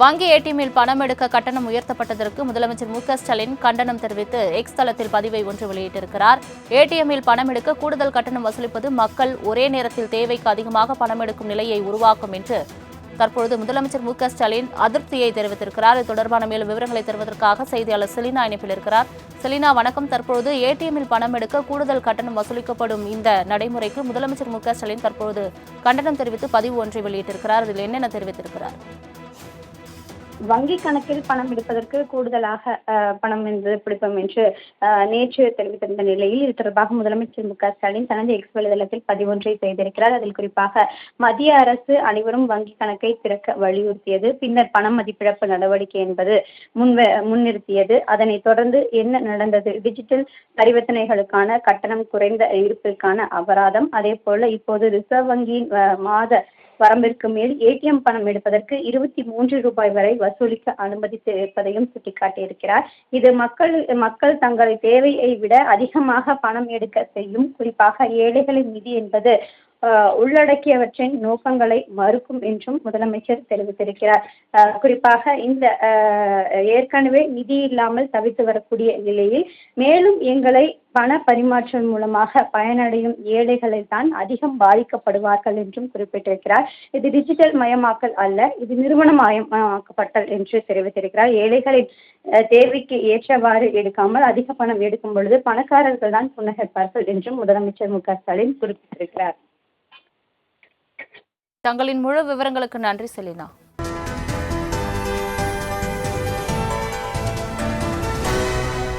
வங்கி ஏடிஎம்மில் பணம் எடுக்க கட்டணம் உயர்த்தப்பட்டதற்கு முதலமைச்சர் மு க ஸ்டாலின் கண்டனம் தெரிவித்து எக்ஸ் தளத்தில் பதிவை ஒன்று வெளியிட்டிருக்கிறார். ஏடிஎம்மில் பணம் எடுக்க கூடுதல் கட்டணம் வசூலிப்பது மக்கள் ஒரே நேரத்தில் தேவைக்கு அதிகமாக பணம் எடுக்கும் நிலையை உருவாக்கும் என்று தற்பொழுது முதலமைச்சர் மு க ஸ்டாலின் அதிருப்தியை தெரிவித்திருக்கிறார். இது தொடர்பான மேலும் விவரங்களை தருவதற்காக செய்தியாளர் செலினா இணைப்பில் இருக்கிறார். செலினா வணக்கம். தற்பொழுது ஏடிஎம்மில் பணம் எடுக்க கூடுதல் கட்டணம் வசூலிக்கப்படும் இந்த நடைமுறைக்கு முதலமைச்சர் மு க ஸ்டாலின் தற்பொழுது கண்டனம் தெரிவித்து பதிவு ஒன்றை வெளியிட்டிருக்கிறார். இதில் என்னென்ன தெரிவித்திருக்கிறார்? வங்கி கணக்கில் பணம் எடுப்பதற்கு கூடுதலாக பணம் என்று பிடிப்போம் என்று நேற்று தெரிவித்திருந்த நிலையில் இது தொடர்பாக முதலமைச்சர் மு க ஸ்டாலின் தனது எக்ஸ் வலைதளத்தில் பதிவொன்றை செய்திருக்கிறார். அதில் குறிப்பாக மத்திய அரசு அனைவரும் வங்கி கணக்கை திறக்க வலியுறுத்தியது. பின்னர் பண மதிப்பிழப்பு நடவடிக்கை என்பது முன் முன்னிறுத்தியது. அதனைத் தொடர்ந்து என்ன நடந்தது? டிஜிட்டல் பரிவர்த்தனைகளுக்கான கட்டணம் குறைந்த இருப்பிற்கான அபராதம். அதே போல இப்போது ரிசர்வ் வங்கியின் மாத வரம்பிற்கு மேல் ஏடிஎம் பணம் எடுப்பதற்கு இருபத்தி மூன்று ரூபாய் வரை வசூலிக்க அனுமதித்து இருப்பதையும் சுட்டிக்காட்டியிருக்கிறார். இது மக்கள் மக்கள் தங்கள் தேவையை விட அதிகமாக பணம் எடுக்க செய்யும் குறிப்பாக ஏழைகளின் நிதி என்பது உள்ளடக்கியவற்றின் நோக்கங்களை மறுக்கும் என்றும் முதலமைச்சர் தெரிவித்திருக்கிறார். குறிப்பாக இந்த ஏற்கனவே நிதி இல்லாமல் தவித்து வரக்கூடிய நிலையில் மேலும் எங்களை பண பரிமாற்றம் மூலமாக பயனடையும் ஏழைகளை தான் அதிகம் பாதிக்கப்படுவார்கள் என்றும் குறிப்பிட்டிருக்கிறார். இது டிஜிட்டல் மயமாக்கல் அல்ல இது நிறுவனமயமாக்கப்பட்டல் என்று தெரிவித்திருக்கிறார். ஏழைகளின் தேவைக்கு ஏற்றவாறு எடுக்காமல் அதிக பணம் எடுக்கும் பொழுது பணக்காரர்கள் தான் புன்னகைப்பார்கள் என்றும் முதலமைச்சர் மு க ஸ்டாலின் குறிப்பிட்டிருக்கிறார். தங்களின் முழு விவரங்களுக்கு நன்றி செலினா.